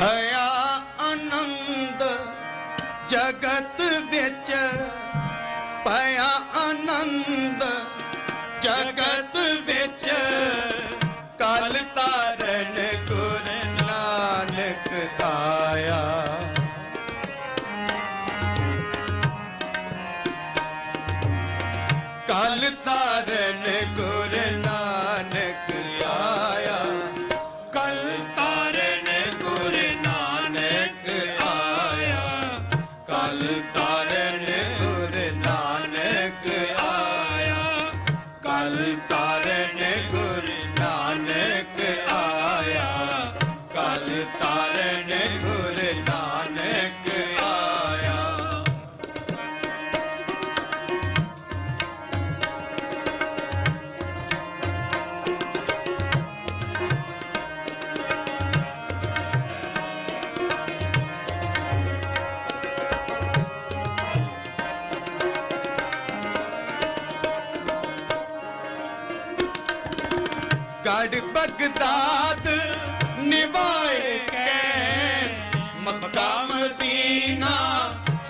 ਭਇਆ ਆਨੰਦ ਜਗਤ ਵਿੱਚ। ਭਇਆ ਆਨੰਦ ਜਗਤ ਵਿੱਚ। ਕਲ ਤਾਰਨ ਗੁਰ ਨਾਨਕ ਆਇਆ। ਕਲ ਤਾਰਨ दाद निभाए के मक्का मदीना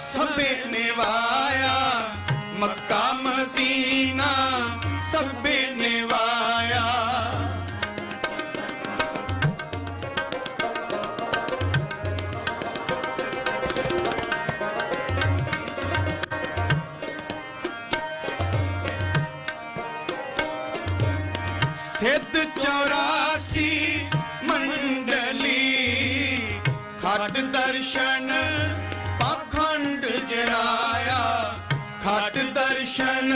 सब निभाया। मक्का मदीना सब निभाया। सिद्ध चौरा ਦਰਸ਼ਨ ਪਖੰਡ ਜਨਾਇਆ ਖਟ ਦਰਸ਼ਨ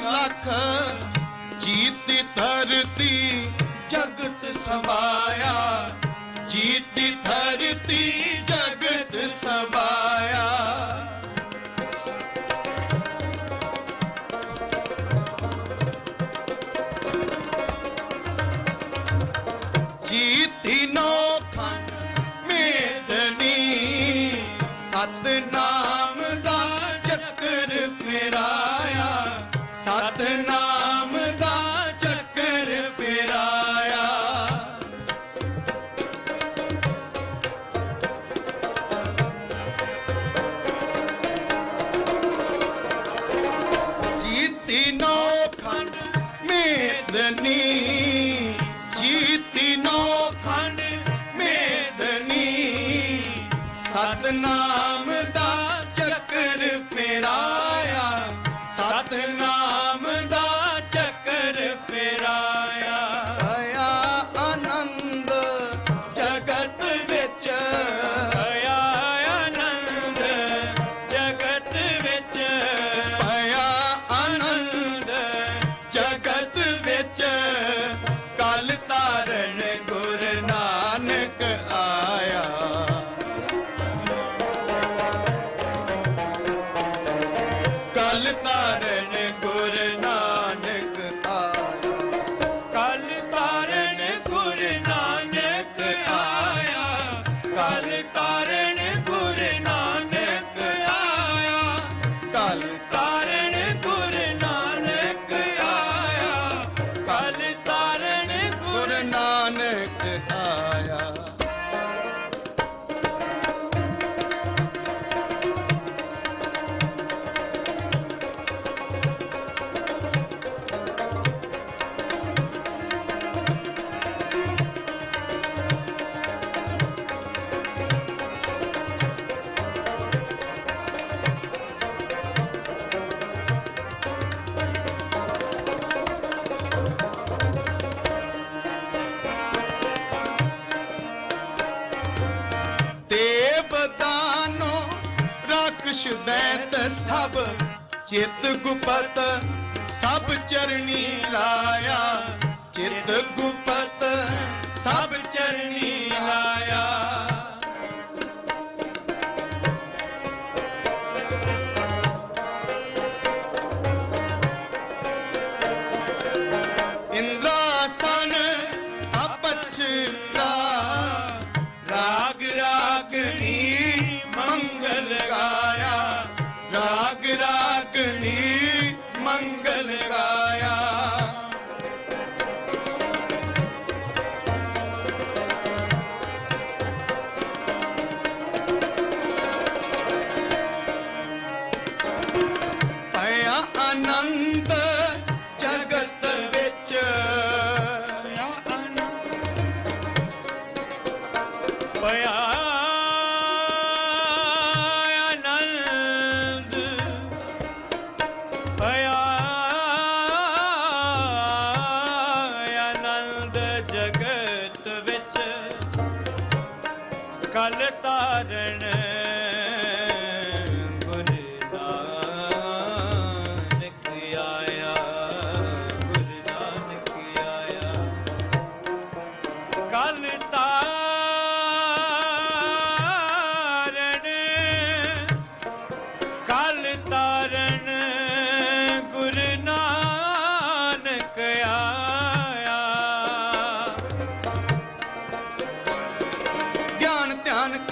ਲੱਖ ਜੀਤੀ ਧਰਤੀ ਜਗਤ ਸਮਾਇਆ। ਜੀਤੀ ਧਰਤੀ ਜਗਤ ਸਮਾਇਆ। ਸਭ ਚਿਤ ਗੁਪਤ ਸਭ ਚਰਣੀ ਲਾਇਆ। ਚਿਤ ਗੁਪਤ ਸਭ ਚਰਣੀ மங்கள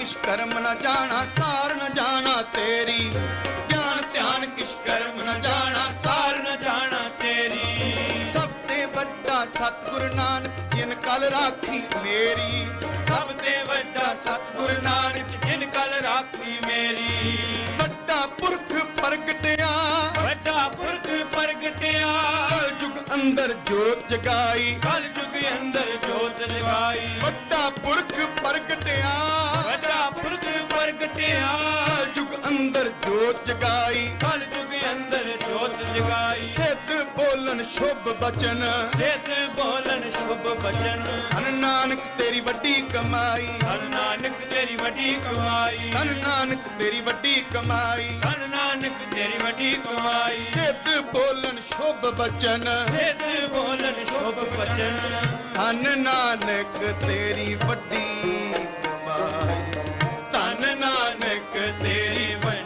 ਕਿਛ ਕਰਮ ਨਾ ਜਾਣਾ, ਸਾਰ ਨ ਜਾਣਾ ਤੇਰੀ। ਗਿਆਨ, ਧਿਆਨ ਕਿਛ ਕਰਮ ਨ ਜਾਣਾ, ਸਾਰ ਨ ਜਾਣਾ ਤੇਰੀ। ਸਭ ਤੇ ਵੱਡਾ ਸਤਿਗੁਰ ਨਾਨਕ ਜਿਨ ਕਲ ਰਾਖੀ ਮੇਰੀ। ਸਭ ਤੇ ਵੱਡਾ ਸਤਿਗੁਰ ਨਾਨਕ ਜਿਨ ਕਲ ਰਾਖੀ ਮੇਰੀ। ਵੱਡਾ ਪੁਰਖ ਪ੍ਰਗਟਿਆ, ਵੱਡਾ ਪੁਰਖ ਅੰਦਰ ਜੋਤ ਜਗਾਈ। ਕਲ ਯੁਗ ਅੰਦਰ ਜੋਤ ਜਗਾਈ। ਵੱਡਾ ਪੁਰਖ ਪ੍ਰਗਟਿਆ। ਵੱਡਾ ਪੁਰਖ ਪ੍ਰਗਟਿਆ। ਯੁਗ ਅੰਦਰ ਜੋਤ ਜਗਾਈ। ਕਲ ਯੁਗ ਅੰਦਰ ਜੋਤ ਜਗਾਈ। ਸਿੱਧ ਬੋਲਣ ਸ਼ੁਭ ਬਚਨ। ਸਿੱਧ ਬੋਲਣ ਸ਼ੁਭ ਬਚਨ। ਧਨ ਨਾਨਕ ਤੇਰੀ ਵੱਡੀ ਕਮਾਈ। ਧੰਨ ਨਾਨਕ ਤੇਰੀ ਵੱਡੀ ਕਮਾਈ। ਧਨ ਨਾਨਕ ਤੇਰੀ ਵੱਡੀ ਕਮਾਈ। ਧੰਨ ਨਾਨਕ ਤੇਰੀ ਵੱਡੀ ਕਮਾਈ। ਸਿੱਧ ਬੋਲਣ ਸ਼ੁਭ ਬਚਨ। ਸਿੱਧ ਬੋਲਣ ਸ਼ੁਭ ਬਚਨ। ਧਨ ਨਾਨਕ ਤੇਰੀ ਵੱਡੀ ਕਮਾਈ। ਧਨ ਨਾਨਕ ਤੇਰੀ ਵੱਡੀ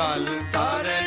ਆਇਆ ਕਲ